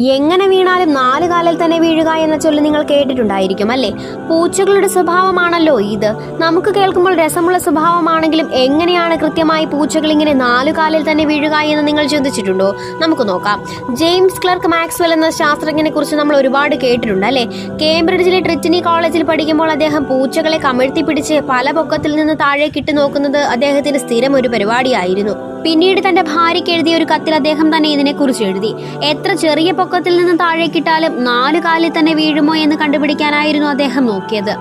എങ്ങനെ വീണാലും നാല് കാലിൽ തന്നെ വീഴുക എന്ന ചൊല്ല് നിങ്ങൾ കേട്ടിട്ടുണ്ടായിരിക്കും അല്ലേ? പൂച്ചകളുടെ സ്വഭാവമാണല്ലോ ഇത്. നമുക്ക് കേൾക്കുമ്പോൾ രസമുള്ള സ്വഭാവമാണെങ്കിലും എങ്ങനെയാണ് കൃത്യമായി പൂച്ചകൾ ഇങ്ങനെ നാലു കാലിൽ തന്നെ വീഴുക എന്ന് നിങ്ങൾ ചിന്തിച്ചിട്ടുണ്ടോ? നമുക്ക് നോക്കാം. ജെയിംസ് ക്ലർക്ക് മാക്സ്വെൽ എന്ന ശാസ്ത്രജ്ഞനെ കുറിച്ച് നമ്മൾ ഒരുപാട് കേട്ടിട്ടുണ്ട് അല്ലേ? കേംബ്രിഡ്ജിലെ ട്രിറ്റിനി കോളേജിൽ പഠിക്കുമ്പോൾ അദ്ദേഹം പൂച്ചകളെ കമഴ്ത്തി പിടിച്ച് പല പൊക്കത്തിൽ നിന്ന് താഴേക്കിട്ട് നോക്കുന്നത് അദ്ദേഹത്തിന് സ്ഥിരം ഒരു പരിപാടിയായിരുന്നു. പിന്നീട് തന്റെ ഭാര്യയ്ക്ക് എഴുതിയ ഒരു കത്തിൽ അദ്ദേഹം തന്നെ ഇതിനെക്കുറിച്ച് എഴുതി. എത്ര ചെറിയ പൊക്കത്തിൽ നിന്ന് താഴേക്കിട്ടാലും നാല് കാലിൽ തന്നെ വീഴുമോ എന്ന് കണ്ടുപിടിക്കാനായിരുന്നു അദ്ദേഹം നോക്കിയത്.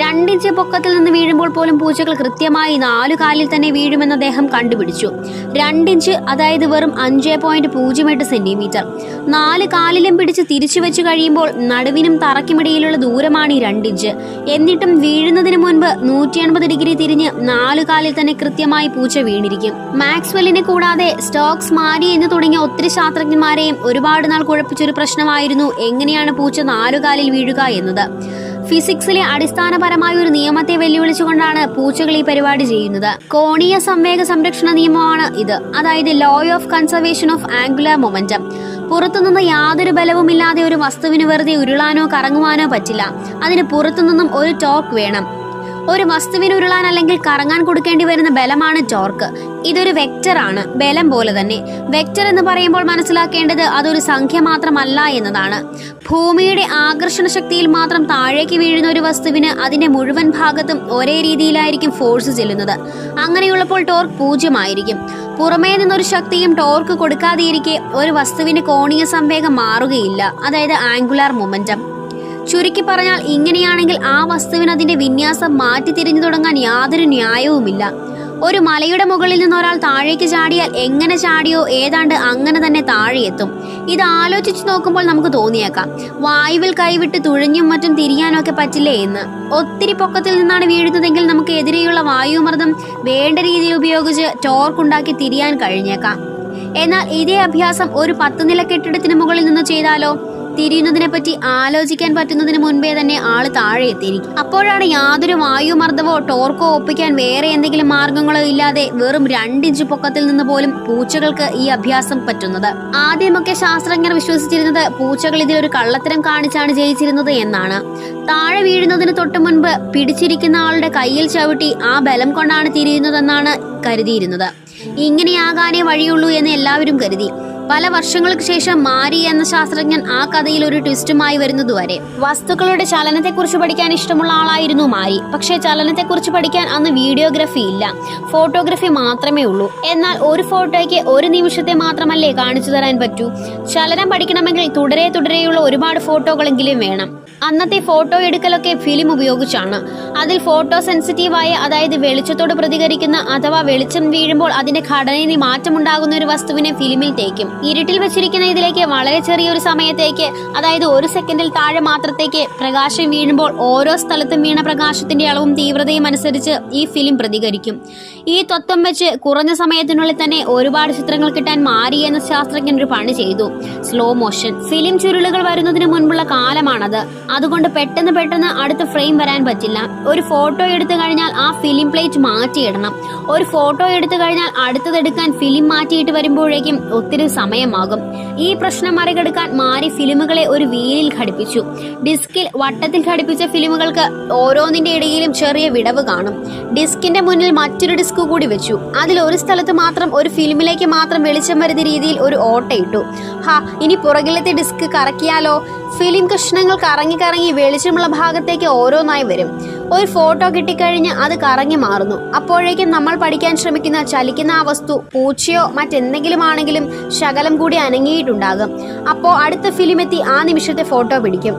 രണ്ടിഞ്ച് പൊക്കത്തിൽ നിന്ന് വീഴുമ്പോൾ പോലും പൂച്ചകൾ കൃത്യമായി നാലു കാലിൽ തന്നെ വീഴുമെന്ന് അദ്ദേഹം കണ്ടുപിടിച്ചു. രണ്ടിഞ്ച് അതായത് വെറും അഞ്ച് പോയിന്റ് പൂജ്യം എട്ട് സെന്റിമീറ്റർ. നാല് കാലിലും പിടിച്ച് തിരിച്ചു വെച്ച് കഴിയുമ്പോൾ നടുവിനും തറയ്ക്കുമിടയിലുള്ള ദൂരമാണ് ഈ രണ്ടിഞ്ച്. എന്നിട്ടും വീഴുന്നതിന് മുൻപ് നൂറ്റി എൺപത് ഡിഗ്രി തിരിഞ്ഞ് നാലു കാലിൽ തന്നെ കൃത്യമായി പൂച്ച വീണിരിക്കും. മാക്സ്വെല്ലിനെ കൂടാതെ സ്റ്റോക്സ് മാരി എന്ന് തുടങ്ങിയ ഒത്തിരി ശാസ്ത്രജ്ഞന്മാരെയും ഒരുപാട് നാൾ കുഴപ്പിച്ചൊരു പ്രശ്നമായിരുന്നു എങ്ങനെയാണ് പൂച്ച നാലുകാലിൽ വീഴുക എന്നത്. ഫിസിക്സിലെ അടിസ്ഥാനപരമായ ഒരു നിയമത്തെ വെല്ലുവിളിച്ചുകൊണ്ടാണ് പൂച്ചകൾ ഈ പരിപാടി ചെയ്യുന്നത്. കോണീയ സംവേഗ സംരക്ഷണ നിയമമാണ് ഇത്. അതായത് law of conservation of angular momentum പുറത്തുനിന്ന് യാതൊരു ബലവുമില്ലാതെ ഒരു വസ്തുവിന് വെറുതെ ഉരുളാനോ കറങ്ങുവാനോ പറ്റില്ല. അതിന് പുറത്തുനിന്നും ഒരു ടോക്ക് വേണം. ഒരു വസ്തുവിന് ഉരുളാൻ അല്ലെങ്കിൽ കറങ്ങാൻ കൊടുക്കേണ്ടി വരുന്ന ബലമാണ് ടോർക്ക്. ഇതൊരു വെക്റ്റർ ആണ്. ബലം പോലെ തന്നെ. വെക്റ്റർ എന്ന് പറയുമ്പോൾ മനസ്സിലാക്കേണ്ടത് അതൊരു സംഖ്യ മാത്രമല്ല എന്നതാണ്. ഭൂമിയുടെ ആകർഷണ ശക്തിയിൽ മാത്രം താഴേക്ക് വീഴുന്ന ഒരു വസ്തുവിന് അതിന്റെ മുഴുവൻ ഭാഗത്തും ഒരേ രീതിയിലായിരിക്കും ഫോഴ്സ് ചെല്ലുന്നത്. അങ്ങനെയുള്ളപ്പോൾ ടോർക്ക് പൂജ്യമായിരിക്കും. പുറമേ നിന്നൊരു ശക്തിയും ടോർക്ക് കൊടുക്കാതെയിരിക്കെ ഒരു വസ്തുവിന് കോണീയ സംവേഗം മാറുകയില്ല. അതായത് ആംഗുലാർ മൊമെന്റം. ചുരുക്കി പറഞ്ഞാൽ ഇങ്ങനെയാണെങ്കിൽ ആ വസ്തുവിന് അതിന്റെ വിന്യാസം മാറ്റി തിരിഞ്ഞു തുടങ്ങാൻ യാതൊരു ന്യായവുമില്ല. ഒരു മലയുടെ മുകളിൽ നിന്ന് ഒരാൾ താഴേക്ക് ചാടിയാൽ എങ്ങനെ ചാടിയോ ഏതാണ്ട് അങ്ങനെ തന്നെ താഴെയെത്തും. ഇത് ആലോചിച്ച് നോക്കുമ്പോൾ നമുക്ക് തോന്നിയേക്കാം. വായുവിൽ കൈവിട്ട് തുഴഞ്ഞും മറ്റും തിരിയാനൊക്കെ പറ്റില്ലേ എന്ന്. ഒത്തിരി പൊക്കത്തിൽ നിന്നാണ് വീഴുന്നതെങ്കിൽ നമുക്ക് എതിരെയുള്ള വായുമർദ്ദം വേണ്ട രീതിയിൽ ഉപയോഗിച്ച് ടോർക്ക് ഉണ്ടാക്കി തിരിയാൻ കഴിഞ്ഞേക്കാം. എന്നാൽ ഇതേ അഭ്യാസം ഒരു പത്ത് നില കെട്ടിടത്തിന് മുകളിൽ നിന്ന് ചെയ്താലോ? തിരിയുന്നതിനെ പറ്റി ആലോചിക്കാൻ പറ്റുന്നതിന് മുൻപേ തന്നെ ആൾ താഴെ എത്തിയിരിക്കും. അപ്പോഴാണ് യാതൊരു വായുമർദ്ദവോ ടോർക്കോ ഒപ്പിക്കാൻ വേറെ എന്തെങ്കിലും മാർഗങ്ങളോ ഇല്ലാതെ വെറും രണ്ടിഞ്ച് പൊക്കത്തിൽ നിന്ന് പോലും പൂച്ചകൾക്ക് ഈ അഭ്യാസം പറ്റുന്നത്. ആദ്യമൊക്കെ ശാസ്ത്രജ്ഞർ വിശ്വസിച്ചിരുന്നത് പൂച്ചകൾ ഇതിലൊരു കള്ളത്തരം കാണിച്ചാണ് ജയിച്ചിരുന്നത് എന്നാണ്. താഴെ വീഴുന്നതിന് തൊട്ടു മുൻപ് പിടിച്ചിരിക്കുന്ന ആളുടെ കയ്യിൽ ചവിട്ടി ആ ബലം കൊണ്ടാണ് തിരിയുന്നതെന്നാണ് കരുതിയിരുന്നത്. ഇങ്ങനെയാകാനേ വഴിയുള്ളൂ എന്ന് എല്ലാവരും കരുതി. പല വർഷങ്ങൾക്ക് ശേഷം മാരി എന്ന ശാസ്ത്രജ്ഞൻ ആ കഥയിൽ ഒരു ട്വിസ്റ്റുമായി വരുന്നതുവരെ വസ്തുക്കളുടെ ചലനത്തെക്കുറിച്ച് പഠിക്കാൻ ഇഷ്ടമുള്ള ആളായിരുന്നു മാരി. പക്ഷേ ചലനത്തെക്കുറിച്ച് പഠിക്കാൻ അന്ന് വീഡിയോഗ്രഫി ഇല്ല. ഫോട്ടോഗ്രഫി മാത്രമേ ഉള്ളൂ. എന്നാൽ ഒരു ഫോട്ടോയ്ക്ക് ഒരു നിമിഷത്തെ മാത്രമല്ലേ കാണിച്ചു തരാൻ പറ്റൂ? ചലനം പഠിക്കണമെങ്കിൽ തുടരെ തുടരെയുള്ള ഒരുപാട് ഫോട്ടോകളെങ്കിലും വേണം. അന്നത്തെ ഫോട്ടോ എടുക്കലൊക്കെ ഫിലിം ഉപയോഗിച്ചാണ്. അതിൽ ഫോട്ടോ സെൻസിറ്റീവായ അതായത് വെളിച്ചത്തോട് പ്രതികരിക്കുന്ന അഥവാ വെളിച്ചം വീഴുമ്പോൾ അതിന്റെ ഘടനയിൽ മാറ്റമുണ്ടാകുന്ന ഒരു വസ്തുവിനെ ഫിലിമിൽ തേക്കും. ഇരുട്ടിൽ വെച്ചിരിക്കുന്ന ഇതിലേക്ക് വളരെ ചെറിയൊരു സമയത്തേക്ക് അതായത് ഒരു സെക്കൻഡിൽ താഴെ മാത്രത്തേക്ക് പ്രകാശം വീഴുമ്പോൾ ഓരോ സ്ഥലത്തും വീണ പ്രകാശത്തിന്റെ അളവും തീവ്രതയും അനുസരിച്ച് ഈ ഫിലിം പ്രതികരിക്കും. ഈ തത്വം വെച്ച് കുറഞ്ഞ സമയത്തിനുള്ളിൽ തന്നെ ഒരുപാട് ചിത്രങ്ങൾ കിട്ടാൻ മാറി എന്ന ശാസ്ത്രജ്ഞൻ ഒരു പണി ചെയ്തു. സ്ലോ മോഷൻ ഫിലിം ചുരുളുകൾ വരുന്നതിന് മുൻപുള്ള കാലമാണത്. അതുകൊണ്ട് പെട്ടെന്ന് പെട്ടെന്ന് അടുത്ത ഫ്രെയിം വരാൻ പറ്റില്ല. ഒരു ഫോട്ടോ എടുത്തു കഴിഞ്ഞാൽ ആ ഫിലിം പ്ലേറ്റ് മാറ്റിയിടണം. ഒരു ഫോട്ടോ എടുത്തു കഴിഞ്ഞാൽ അടുത്തതെടുക്കാൻ ഫിലിം മാറ്റിയിട്ട് വരുമ്പോഴേക്കും ഒത്തിരി സമയമാകും. ഈ പ്രശ്നം മറികടക്കാൻ മാരി ഫിലിമുകളെ ഒരു വീലിൽ ഘടിപ്പിച്ചു. ഡിസ്കിൽ വട്ടത്തിൽ ഘടിപ്പിച്ച ഫിലിമുകൾക്ക് ഓരോന്നിന്റെ ഇടയിലും ചെറിയ വിടവ് കാണും. ഡിസ്കിന്റെ മുന്നിൽ മറ്റൊരു ഡിസ്ക് കൂടി വെച്ചു. അതിൽ ഒരു സ്ഥലത്ത് മാത്രം ഒരു ഫിലിമിലേക്ക് മാത്രം വെളിച്ചം വരുന്ന രീതിയിൽ ഒരു ഓട്ടയിട്ടു ഹാ ഇനി പുറകിലത്തെ ഡിസ്ക് കറക്കിയാലോ? ഫിലിം കഷ്ണങ്ങൾ കറങ്ങി കറങ്ങി വെളിച്ചമുള്ള ഭാഗത്തേക്ക് ഓരോന്നായി വരും. ഒരു ഫോട്ടോ കിട്ടിക്കഴിഞ്ഞ് അത് കറങ്ങി മാറുന്നു. അപ്പോഴേക്കും നമ്മൾ പഠിക്കാൻ ശ്രമിക്കുന്ന ചലിക്കുന്ന ആ വസ്തു പൂച്ചയോ മറ്റെന്തെങ്കിലും ആണെങ്കിലും ശകലം കൂടി അനങ്ങിയിട്ടുണ്ടാകും. അപ്പോൾ അടുത്ത ഫിലിമെത്തി ആ നിമിഷത്തെ ഫോട്ടോ പിടിക്കും.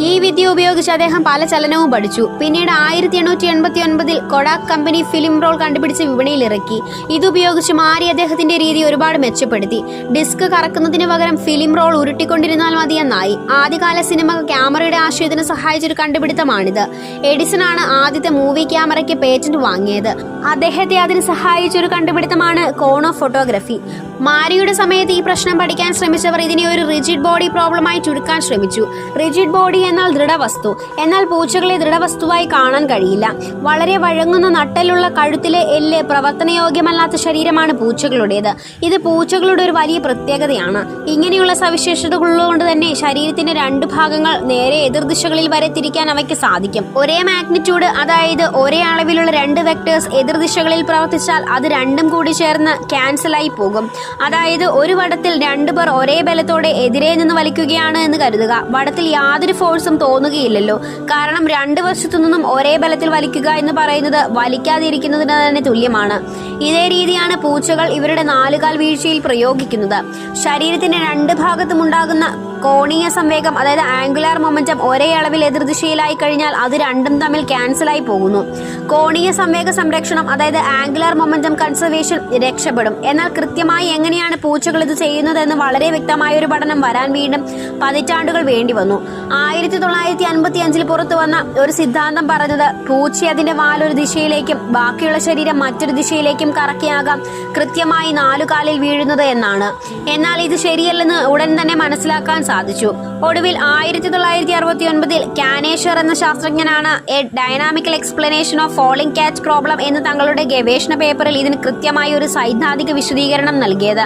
ഈ വിദ്യ ഉപയോഗിച്ച് അദ്ദേഹം പല ചലനവും പഠിച്ചു. പിന്നീട് ആയിരത്തി എണ്ണൂറ്റി എൺപത്തി ഒൻപതിൽ കൊഡാക് കമ്പനി ഫിലിം റോൾ കണ്ടുപിടിച്ച് വിപണിയിൽ ഇറക്കി. ഇതുപയോഗിച്ച് മാറി അദ്ദേഹത്തിന്റെ രീതി ഒരുപാട് മെച്ചപ്പെടുത്തി. ഡിസ്ക് കറക്കുന്നതിന് പകരം ഫിലിം റോൾ ഉരുട്ടിക്കൊണ്ടിരുന്നാൽ മതിയെന്നായി. ആദ്യകാല സിനിമ ക്യാമറയുടെ ആശയത്തിന് സഹായിച്ചൊരു കണ്ടുപിടുത്തമാണിത്. എഡിസൺ ആണ് ആദ്യത്തെ മൂവി ക്യാമറയ്ക്ക് പേറ്റന്റ് വാങ്ങിയത്. അദ്ദേഹത്തെ അതിന് സഹായിച്ചൊരു കണ്ടുപിടുത്തമാണ് കോണോ ഫോട്ടോഗ്രഫി. മാരിയുടെ സമയത്ത് ഈ പ്രശ്നം പഠിക്കാൻ ശ്രമിച്ചവർ ഇതിനെ ഒരു റിജിഡ് ബോഡി പ്രോബ്ലമായി ചുരുക്കാൻ ശ്രമിച്ചു. റിജിഡ് ബോഡി എന്നാൽ ദൃഢവസ്തു. എന്നാൽ പൂച്ചകളെ ദൃഢവസ്തുവായി കാണാൻ കഴിയില്ല. വളരെ വഴങ്ങുന്ന നട്ടലുള്ള കഴുത്തിലെ എല്ല് പ്രവർത്തനയോഗ്യമല്ലാത്ത ശരീരമാണ് പൂച്ചകളുടേത്. ഇത് പൂച്ചകളുടെ ഒരു വലിയ പ്രത്യേകതയാണ്. ഇങ്ങനെയുള്ള സവിശേഷതകളുള്ളതുകൊണ്ട് തന്നെ ശരീരത്തിന്റെ രണ്ട് ഭാഗങ്ങൾ നേരെ എതിർദിശകളിൽ വരെ തിരിക്കാൻ അവയ്ക്ക് സാധിക്കും. ഒരേ മാഗ്നിറ്റ്യൂഡ് അതായത് ഒരേ അളവിലുള്ള രണ്ട് വെക്ടേഴ്സ് എതിർദിശകളിൽ പ്രവർത്തിച്ചാൽ അത് രണ്ടും കൂടി ചേർന്ന് ക്യാൻസലായി പോകും. അതായത് ഒരു വടത്തിൽ രണ്ടു പേർ ഒരേ ബലത്തോടെ എതിരെ നിന്ന് വലിക്കുകയാണ് എന്ന് കരുതുക. വടത്തിൽ യാതൊരു ഫോഴ്സും തോന്നുകയില്ലല്ലോ. കാരണം രണ്ട് വശത്തു നിന്നും ഒരേ ബലത്തിൽ വലിക്കുക എന്ന് പറയുന്നത് വലിക്കാതിരിക്കുന്നതിന് തന്നെ തുല്യമാണ്. ഇതേ രീതിയാണ് പൂച്ചകൾ ഇവരുടെ നാലുകാൽ വീഴ്ചയിൽ പ്രയോഗിക്കുന്നത്. ശരീരത്തിന്റെ രണ്ട് ഭാഗത്തും ഉണ്ടാകുന്ന കോണീയ സംവേഗം അതായത് ആംഗുലാർ മൊമെന്റം ഒരേ അളവിൽ എതിർദിശയിലായി കഴിഞ്ഞാൽ അത് രണ്ടും തമ്മിൽ ക്യാൻസലായി പോകുന്നു. കോണീയ സംവേഗ സംരക്ഷണം അതായത് ആംഗുലാർ മൊമെന്റം കൺസർവേഷൻ രക്ഷപ്പെടും. എന്നാൽ കൃത്യമായി എങ്ങനെയാണ് പൂച്ചകൾ ഇത് ചെയ്യുന്നതെന്ന് വളരെ വ്യക്തമായ ഒരു പഠനം വരാൻ വീണ്ടും പതിറ്റാണ്ടുകൾ വേണ്ടി വന്നു. ആയിരത്തി തൊള്ളായിരത്തി അൻപത്തി അഞ്ചിൽ പുറത്തു വന്ന ഒരു സിദ്ധാന്തം പറഞ്ഞത് പൂച്ച അതിന്റെ വാലൊരു ദിശയിലേക്കും ബാക്കിയുള്ള ശരീരം മറ്റൊരു ദിശയിലേക്കും കറക്കിയാകാം കൃത്യമായി നാലുകാലിൽ വീഴുന്നത് എന്നാണ്. എന്നാൽ ഇത് ശരിയല്ലെന്ന് ഉടൻ തന്നെ മനസ്സിലാക്കാൻ സാധിച്ചു. ഒടുവിൽ ആയിരത്തി തൊള്ളായിരത്തി അറുപത്തി ഒൻപതിൽ കാനേശ്വർ എന്ന ശാസ്ത്രജ്ഞനാണ് a dynamical explanation of falling cat problem എന്ന് തങ്ങളുടെ ഗവേഷണ പേപ്പറിൽ ഇതിന് കൃത്യമായ ഒരു സൈദ്ധാന്തിക വിശദീകരണം നൽകിയത്.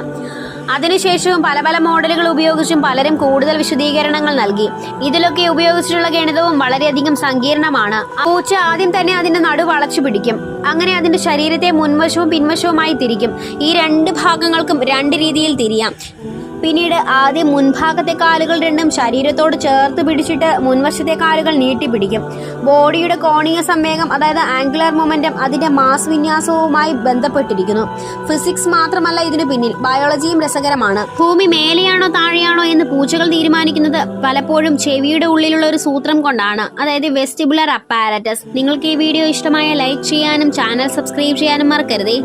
അതിനുശേഷവും പല പല മോഡലുകൾ ഉപയോഗിച്ചും പലരും കൂടുതൽ വിശദീകരണങ്ങൾ നൽകി. ഇതിലൊക്കെ ഉപയോഗിച്ചിട്ടുള്ള ഗണിതവും വളരെയധികം സങ്കീർണമാണ്. പൂച്ച ആദ്യം തന്നെ അതിന്റെ നടു വളച്ചു പിടിക്കും. അങ്ങനെ അതിന്റെ ശരീരത്തെ മുൻവശവും പിൻവശവുമായി തിരിക്കും. ഈ രണ്ട് ഭാഗങ്ങൾക്കും രണ്ട് രീതിയിൽ തിരിയാം. പിന്നീട് ആദ്യം മുൻഭാഗത്തെ കാലുകൾ രണ്ടും ശരീരത്തോട് ചേർത്ത് പിടിച്ചിട്ട് മുൻവശത്തെ കാലുകൾ നീട്ടിപ്പിടിക്കും. ബോഡിയുടെ കോണീയ സംവേഗം അതായത് ആംഗുലർ മൊമെന്റം അതിന്റെ മാസ് വിന്യാസവുമായി ബന്ധപ്പെട്ടിരിക്കുന്നു. ഫിസിക്സ് മാത്രമല്ല ഇതിനു പിന്നിൽ. ബയോളജിയും രസകരമാണ്. ഭൂമി മേലെയാണോ താഴെയാണോ എന്ന് പൂച്ചകൾ തീരുമാനിക്കുന്നത് പലപ്പോഴും ചെവിയുടെ ഉള്ളിലുള്ള ഒരു സൂത്രം കൊണ്ടാണ്. അതായത് വെസ്റ്റിബുലർ അപ്പാരറ്റസ് നിങ്ങൾക്ക് ഈ വീഡിയോ ഇഷ്ടമായ ലൈക്ക് ചെയ്യാനും ചാനൽ സബ്സ്ക്രൈബ് ചെയ്യാനും മറക്കരുതേ.